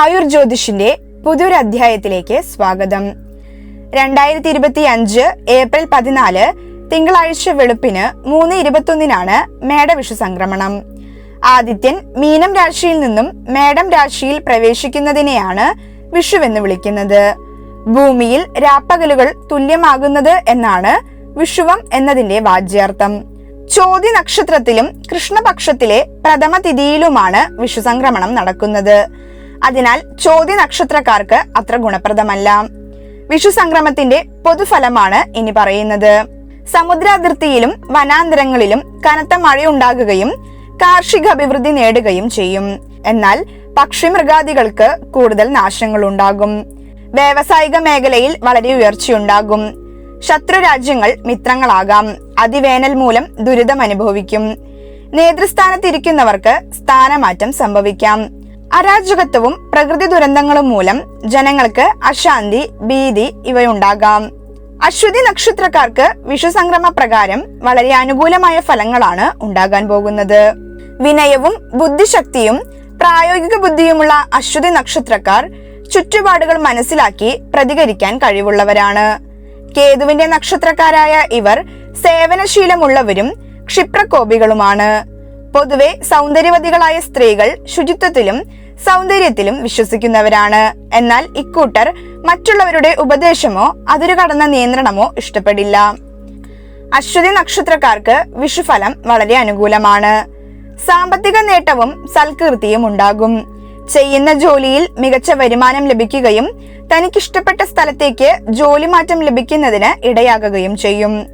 ആയുർ ജ്യോതിഷിന്റെ പുതിയൊരു അധ്യായത്തിലേക്ക് സ്വാഗതം. രണ്ടായിരത്തി ഇരുപത്തി അഞ്ച് ഏപ്രിൽ പതിനാല് തിങ്കളാഴ്ച വെളുപ്പിന് മൂന്ന് ഇരുപത്തൊന്നിനാണ് മേടവിഷു സംക്രമണം. ആദിത്യൻ മീനം രാശിയിൽ നിന്നും മേടം രാശിയിൽ പ്രവേശിക്കുന്നതിനെയാണ് വിഷുവെന്ന് വിളിക്കുന്നത്. ഭൂമിയിൽ രാപ്പകലുകൾ തുല്യമാകുന്നത് എന്നാണ് വിഷുവം എന്നതിന്റെ വാജ്യാർത്ഥം. ചോതി നക്ഷത്രത്തിലും കൃഷ്ണപക്ഷത്തിലെ പ്രഥമ തിഥിയിലുമാണ് വിഷു സംക്രമണം നടക്കുന്നത്. അതിനാൽ ചോദ്യ നക്ഷത്രക്കാർക്ക് അത്ര ഗുണപ്രദമല്ല. വിഷു സംക്രമത്തിന്റെ പൊതുഫലമാണ് ഇനി പറയുന്നത്. സമുദ്രാതിർത്തിയിലും വനാന്തരങ്ങളിലും കനത്ത മഴയുണ്ടാകുകയും കാർഷിക അഭിവൃദ്ധി നേടുകയും ചെയ്യും. എന്നാൽ പക്ഷിമൃഗാദികൾക്ക് കൂടുതൽ നാശങ്ങൾ ഉണ്ടാകും വ്യാവസായിക മേഖലയിൽ വളരെ ഉയർച്ചയുണ്ടാകും. ശത്രു രാജ്യങ്ങൾ മിത്രങ്ങളാകാം. അതിവേനൽ മൂലം ദുരിതം അനുഭവിക്കും നേതൃസ്ഥാനത്തിരിക്കുന്നവർക്ക് സ്ഥാനമാറ്റം സംഭവിക്കാം. അരാജകത്വവും പ്രകൃതി ദുരന്തങ്ങളും മൂലം ജനങ്ങൾക്ക് അശാന്തി ഭീതി ഇവയുണ്ടാകാം. അശ്വതി നക്ഷത്രക്കാർക്ക് വിഷുസംക്രമ പ്രകാരം വളരെ അനുകൂലമായ ഫലങ്ങളാണ് ഉണ്ടാകാൻ പോകുന്നത്. വിനയവും ബുദ്ധിശക്തിയും പ്രായോഗിക ബുദ്ധിയുമുള്ള അശ്വതി നക്ഷത്രക്കാർ ചുറ്റുപാടുകൾ മനസ്സിലാക്കി പ്രതികരിക്കാൻ കഴിവുള്ളവരാണ്. കേതുവിന്റെ നക്ഷത്രക്കാരായ ഇവർ സേവനശീലമുള്ളവരും ക്ഷിപ്രകോപികളുമാണ്. പൊതുവെ സൗന്ദര്യവതികളായ സ്ത്രീകൾ ശുചിത്വത്തിലും സൗന്ദര്യത്തിലും വിശ്വസിക്കുന്നവരാണ്. എന്നാൽ ഇക്കൂട്ടർ മറ്റുള്ളവരുടെ ഉപദേശമോ അതിരു കടന്ന നിയന്ത്രണമോ ഇഷ്ടപ്പെടില്ല. അശ്വതി നക്ഷത്രക്കാർക്ക് വിഷുഫലം വളരെ അനുകൂലമാണ്. സാമ്പത്തിക നേട്ടവും സൽകീർത്തിയും ഉണ്ടാകും. ചെയ്യുന്ന ജോലിയിൽ മികച്ച വരുമാനം ലഭിക്കുകയും തനിക്കിഷ്ടപ്പെട്ട സ്ഥലത്തേക്ക് ജോലി മാറ്റം ലഭിക്കുന്നതിന് ഇടയാകുകയും ചെയ്യും.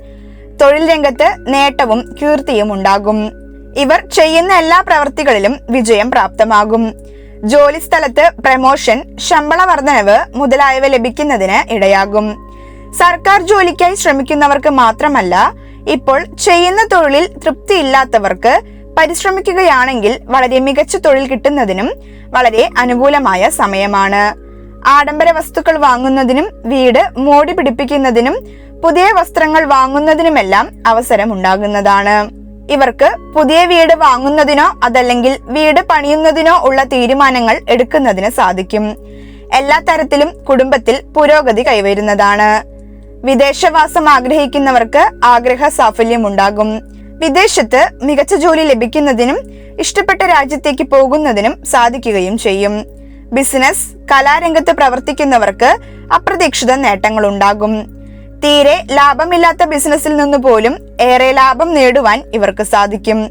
തൊഴിൽ രംഗത്ത് നേട്ടവും കീർത്തിയും ഉണ്ടാകും. ഇവർ ചെയ്യുന്ന എല്ലാ പ്രവൃത്തികളിലും വിജയം പ്രാപ്തമാകും. ജോലിസ്ഥലത്ത് പ്രമോഷൻ ശമ്പള വർധനവ് മുതലായവ ലഭിക്കുന്നതിന് ഇടയാകും. സർക്കാർ ജോലിക്കായി ശ്രമിക്കുന്നവർക്ക് മാത്രമല്ല ഇപ്പോൾ ചെയ്യുന്ന തൊഴിലിൽ തൃപ്തിയില്ലാത്തവർക്ക് പരിശ്രമിക്കുകയാണെങ്കിൽ വളരെ മികച്ച തൊഴിൽ കിട്ടുന്നതിനും വളരെ അനുകൂലമായ സമയമാണ്. ആഡംബര വസ്തുക്കൾ വാങ്ങുന്നതിനും വീട് മോടി പിടിപ്പിക്കുന്നതിനും പുതിയ വസ്ത്രങ്ങൾ വാങ്ങുന്നതിനുമെല്ലാം അവസരം ഉണ്ടാകുന്നതാണ് ഇവർക്ക് പുതിയ വീട് വാങ്ങുന്നതിനോ അതല്ലെങ്കിൽ വീട് പണിയുന്നതിനോ ഉള്ള തീരുമാനങ്ങൾ എടുക്കുന്നതിന് സാധിക്കും. എല്ലാ തരത്തിലും കുടുംബത്തിൽ പുരോഗതി കൈവരുന്നതാണ്. വിദേശവാസം ആഗ്രഹിക്കുന്നവർക്ക് ആഗ്രഹ സാഫല്യം ഉണ്ടാകും വിദേശത്ത് മികച്ച ജോലി ലഭിക്കുന്നതിനും ഇഷ്ടപ്പെട്ട രാജ്യത്തേക്ക് പോകുന്നതിനും സാധിക്കുകയും ചെയ്യും. ബിസിനസ് കലാരംഗത്ത് പ്രവർത്തിക്കുന്നവർക്ക് അപ്രതീക്ഷിത നേട്ടങ്ങൾ ഉണ്ടാകും തീരെ ലാഭമില്ലാത്ത ബിസിനസ്സിൽ നിന്ന് പോലും ഏറെ ലാഭം നേടുവാൻ ഇവർക്ക് സാധിക്കും.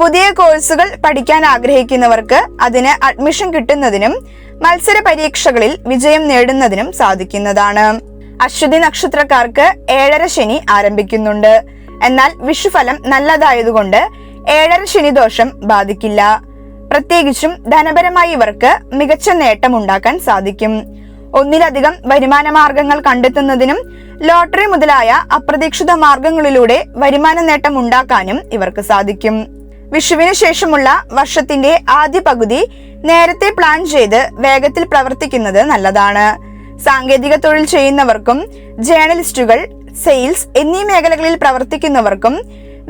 പുതിയ കോഴ്സുകൾ പഠിക്കാൻ ആഗ്രഹിക്കുന്നവർക്ക് അതിന് അഡ്മിഷൻ കിട്ടുന്നതിനും മത്സര പരീക്ഷകളിൽ വിജയം നേടുന്നതിനും സാധിക്കുന്നതാണ്. അശ്വതി നക്ഷത്രക്കാർക്ക് ഏഴര ശനി ആരംഭിക്കുന്നുണ്ട്. എന്നാൽ വിഷുഫലം നല്ലതായതുകൊണ്ട് ഏഴര ശനി ദോഷം ബാധിക്കില്ല. പ്രത്യേകിച്ചും ധനപരമായി ഇവർക്ക് മികച്ച നേട്ടം ഉണ്ടാക്കാൻ സാധിക്കും. ഒന്നിലധികം വരുമാന മാർഗങ്ങൾ കണ്ടെത്തുന്നതിനും ലോട്ടറി മുതലായ അപ്രതീക്ഷിത മാർഗങ്ങളിലൂടെ വരുമാന നേട്ടം ഉണ്ടാക്കാനും ഇവർക്ക് സാധിക്കും. വിഷുവിന് ശേഷമുള്ള വർഷത്തിന്റെ ആദ്യ പകുതി നേരത്തെ പ്ലാൻ ചെയ്ത് വേഗത്തിൽ പ്രവർത്തിക്കുന്നത് നല്ലതാണ്. സാങ്കേതിക തൊഴിൽ ചെയ്യുന്നവർക്കും ജേർണലിസ്റ്റുകൾ സെയിൽസ് എന്നീ മേഖലകളിൽ പ്രവർത്തിക്കുന്നവർക്കും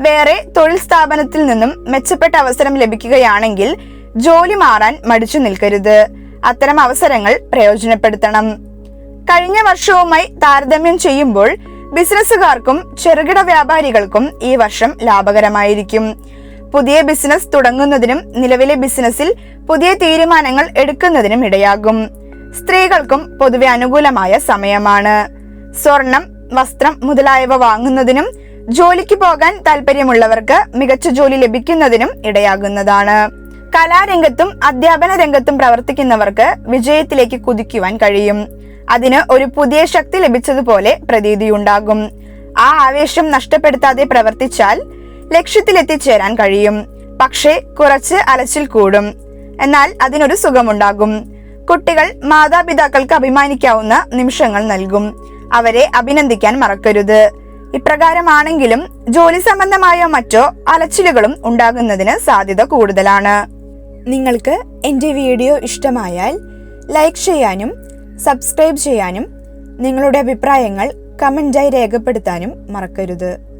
വേറെ തൊഴിൽ സ്ഥാപനത്തിൽ നിന്നും മെച്ചപ്പെട്ട അവസരം ലഭിക്കുകയാണെങ്കിൽ ജോലി മാറാൻ മടിച്ചു നിൽക്കരുത്. അത്തരം അവസരങ്ങൾ പ്രയോജനപ്പെടുത്തണം. കഴിഞ്ഞ വർഷവുമായി താരതമ്യം ചെയ്യുമ്പോൾ ബിസിനസ്സുകാർക്കും ചെറുകിട വ്യാപാരികൾക്കും ഈ വർഷം ലാഭകരമായിരിക്കും. പുതിയ ബിസിനസ് തുടങ്ങുന്നതിനും നിലവിലെ ബിസിനസ്സിൽ പുതിയ തീരുമാനങ്ങൾ എടുക്കുന്നതിനും ഇടയാകും. സ്ത്രീകൾക്കും പൊതുവെ അനുകൂലമായ സമയമാണ്. സ്വർണം വസ്ത്രം മുതലായവ വാങ്ങുന്നതിനും ജോലിക്ക് പോകാൻ താല്പര്യമുള്ളവർക്ക് മികച്ച ജോലി ലഭിക്കുന്നതിനും ഇടയാകുന്നതാണ്. കലാരംഗത്തും അധ്യാപന രംഗത്തും പ്രവർത്തിക്കുന്നവർക്ക് വിജയത്തിലേക്ക് കുതിക്കുവാൻ കഴിയും. അതിന് ഒരു പുതിയ ശക്തി ലഭിച്ചതുപോലെ പ്രതീതിയുണ്ടാകും. ആ ആവേശം നഷ്ടപ്പെടുത്താതെ പ്രവർത്തിച്ചാൽ ലക്ഷ്യത്തിലെത്തിച്ചേരാൻ കഴിയും. പക്ഷേ കുറച്ച് അലച്ചിൽ കൂടും. എന്നാൽ അതിനൊരു സുഖമുണ്ടാകും. കുട്ടികൾ മാതാപിതാക്കൾക്ക് അഭിമാനിക്കാവുന്ന നിമിഷങ്ങൾ നൽകും. അവരെ അഭിനന്ദിക്കാൻ മറക്കരുത്. ഇപ്രകാരമാണെങ്കിലും ജോലി സംബന്ധമായോ മറ്റോ അലച്ചിലുകളും ഉണ്ടാകുന്നതിന് സാധ്യത കൂടുതലാണ്. നിങ്ങൾക്ക് എന്റെ വീഡിയോ ഇഷ്ടമായാൽ ലൈക്ക് ചെയ്യാനും സബ്സ്ക്രൈബ് ചെയ്യാനും നിങ്ങളുടെ അഭിപ്രായങ്ങൾ കമന്റായി രേഖപ്പെടുത്താനും മറക്കരുത്.